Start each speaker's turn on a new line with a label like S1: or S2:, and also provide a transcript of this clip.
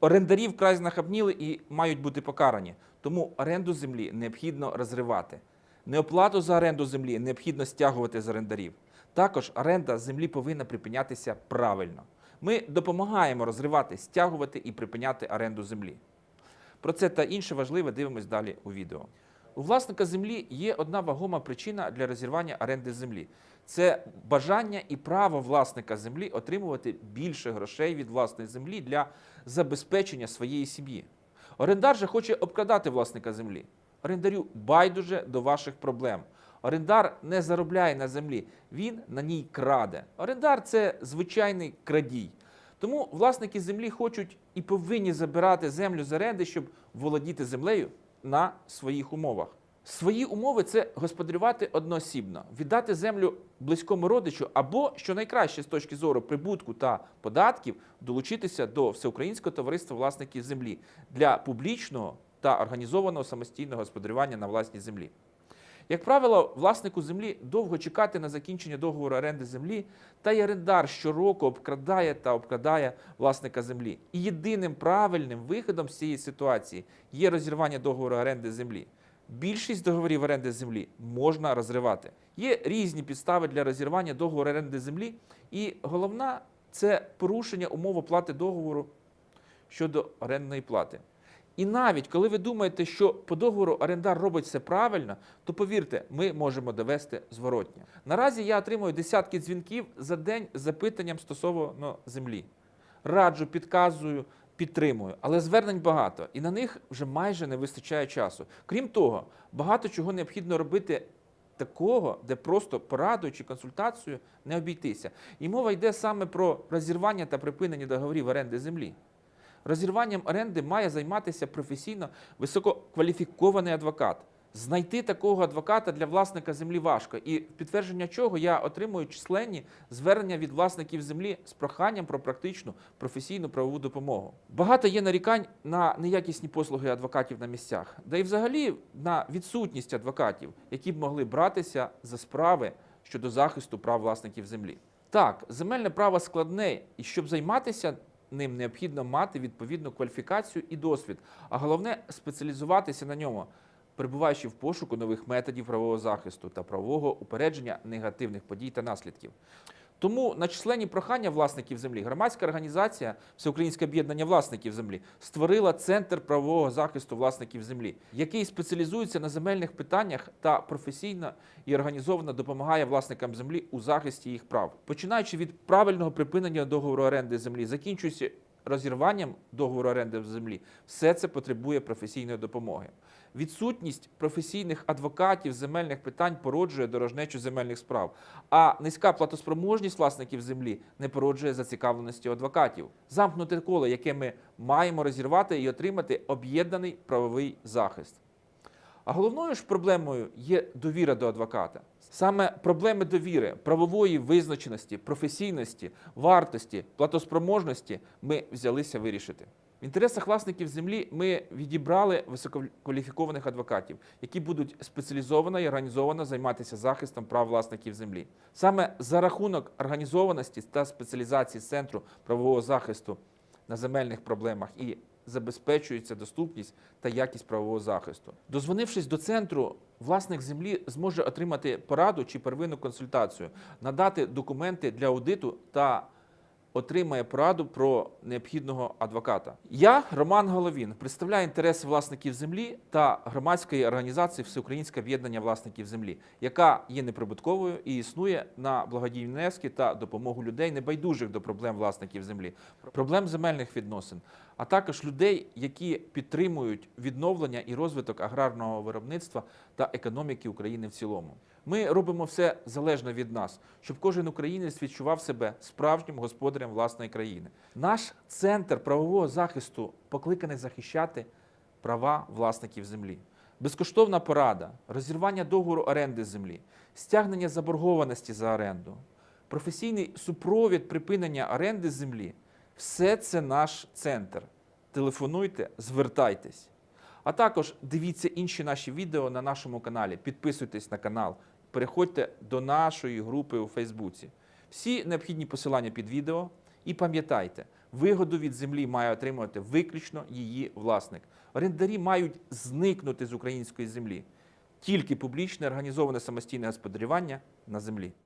S1: Орендарі вкрай знахабніли і мають бути покарані. Тому оренду землі необхідно розривати. Неоплату за оренду землі необхідно стягувати з орендарів. Також оренда землі повинна припинятися правильно. Ми допомагаємо розривати, стягувати і припиняти оренду землі. Про це та інше важливе дивимось далі у відео. У власника землі є одна вагома причина для розірвання оренди землі. Це бажання і право власника землі отримувати більше грошей від власної землі для забезпечення своєї сім'ї. Орендар же хоче обкрадати власника землі. Орендарю байдуже до ваших проблем. Орендар не заробляє на землі, він на ній краде. Орендар це звичайний крадій. Тому власники землі хочуть і повинні забирати землю з оренди, щоб володіти землею на своїх умовах. Свої умови це господарювати одноосібно, віддати землю близькому родичу, або, що найкраще з точки зору прибутку та податків, долучитися до Всеукраїнського товариства власників землі для публічного та організованого самостійного господарювання на власній землі. Як правило, власнику землі довго чекати на закінчення договору оренди землі, та й орендар щороку обкрадає та обкрадає власника землі. І єдиним правильним виходом з цієї ситуації є розірвання договору оренди землі. Більшість договорів оренди землі можна розривати. Є різні підстави для розірвання договору оренди землі, і головна це порушення умов оплати договору щодо орендної плати. І навіть коли ви думаєте, що по договору орендар робить все правильно, то повірте, ми можемо довести зворотнє. Наразі я отримую десятки дзвінків за день з запитанням стосовно землі. Раджу, підказую, підтримую, але звернень багато, і на них вже майже не вистачає часу. Крім того, багато чого необхідно робити такого, де просто порадою чи консультацією не обійтися. І мова йде саме про розірвання та припинення договорів оренди землі. Розірванням оренди має займатися професійно висококваліфікований адвокат. Знайти такого адвоката для власника землі важко, і підтвердження чого я отримую численні звернення від власників землі з проханням про практичну професійну правову допомогу. Багато є нарікань на неякісні послуги адвокатів на місцях, да і взагалі на відсутність адвокатів, які б могли братися за справи щодо захисту прав власників землі. Так, земельне право складне, і щоб займатися ним необхідно мати відповідну кваліфікацію і досвід, а головне спеціалізуватися на ньому, перебуваючи в пошуку нових методів правового захисту та правового упередження негативних подій та наслідків. Тому на численні прохання власників землі громадська організація Всеукраїнське об'єднання власників землі створила центр правового захисту власників землі, який спеціалізується на земельних питаннях та професійно і організовано допомагає власникам землі у захисті їх прав, починаючи від правильного припинення договору оренди землі, закінчуючи розірванням договору оренди землі, все це потребує професійної допомоги. Відсутність професійних адвокатів земельних питань породжує дорожнечу земельних справ, а низька платоспроможність власників землі не породжує зацікавленості адвокатів. Замкнуте коло, яке ми маємо розірвати і отримати об'єднаний правовий захист. А головною ж проблемою є довіра до адвоката. Саме проблеми довіри, правової визначеності, професійності, вартості, платоспроможності ми взялися вирішити. В інтересах власників землі ми відібрали висококваліфікованих адвокатів, які будуть спеціалізовано і організовано займатися захистом прав власників землі. Саме за рахунок організованості та спеціалізації центру правового захисту на земельних проблемах і забезпечується доступність та якість правового захисту. Дозвонившись до центру, власник землі зможе отримати пораду чи первинну консультацію, надати документи для аудиту та отримає пораду про необхідного адвоката. Я, Роман Головін, представляю інтереси власників землі та громадської організації Всеукраїнське об'єднання власників землі, яка є неприбутковою і існує на благодійні внески та допомогу людей, небайдужих до проблем власників землі, проблем земельних відносин, а також людей, які підтримують відновлення і розвиток аграрного виробництва та економіки України в цілому. Ми робимо все залежно від нас, щоб кожен українець відчував себе справжнім господарем власної країни. Наш центр правового захисту покликаний захищати права власників землі. Безкоштовна порада, розірвання договору оренди землі, стягнення заборгованості за оренду, професійний супровід припинення оренди землі все це наш центр. Телефонуйте, звертайтесь. А також дивіться інші наші відео на нашому каналі, підписуйтесь на канал, переходьте до нашої групи у Фейсбуці. Всі необхідні посилання під відео. І пам'ятайте, Вигоду від землі має отримувати виключно її власник. Орендарі мають зникнути з української землі. Тільки публічне організоване самостійне господарювання на землі.